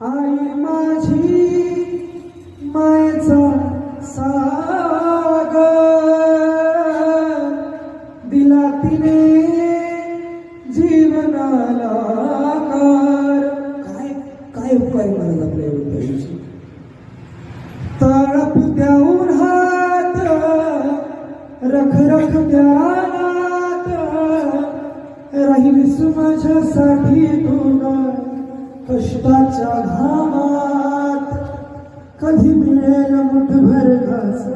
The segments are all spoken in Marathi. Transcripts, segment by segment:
आई माझी मायचा सागर. दिला तिने जीवनाला कार काय काय उपाय मला आपल्या उपायाची तळप देऊन हात रख रख ध्यानात राहील माझ्यासाठी तुला कष्टाच्या घामात. कधी मिळेल मुठभर घास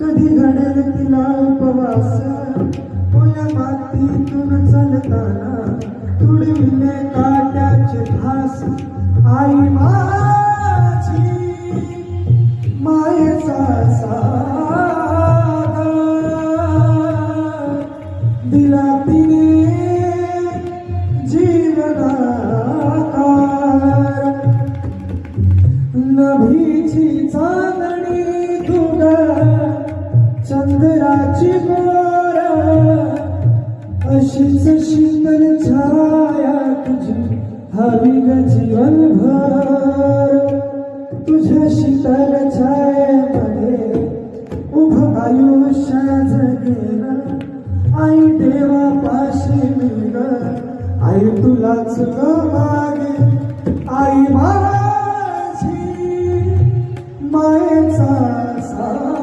कधी घडेल तिला उपवास. तुझ्या मातीतून चालताना तुडविले का नभीची चांदणी तुग चंद्राची गोर अशीच शीतल छाया तुझी हवी ग जीवन भर तुझ्या शीतल छायामध्ये उभ आयुष्य जगेल आई देवा पाशी मिळ आई तुलाच मागे. आई मा sa sorry.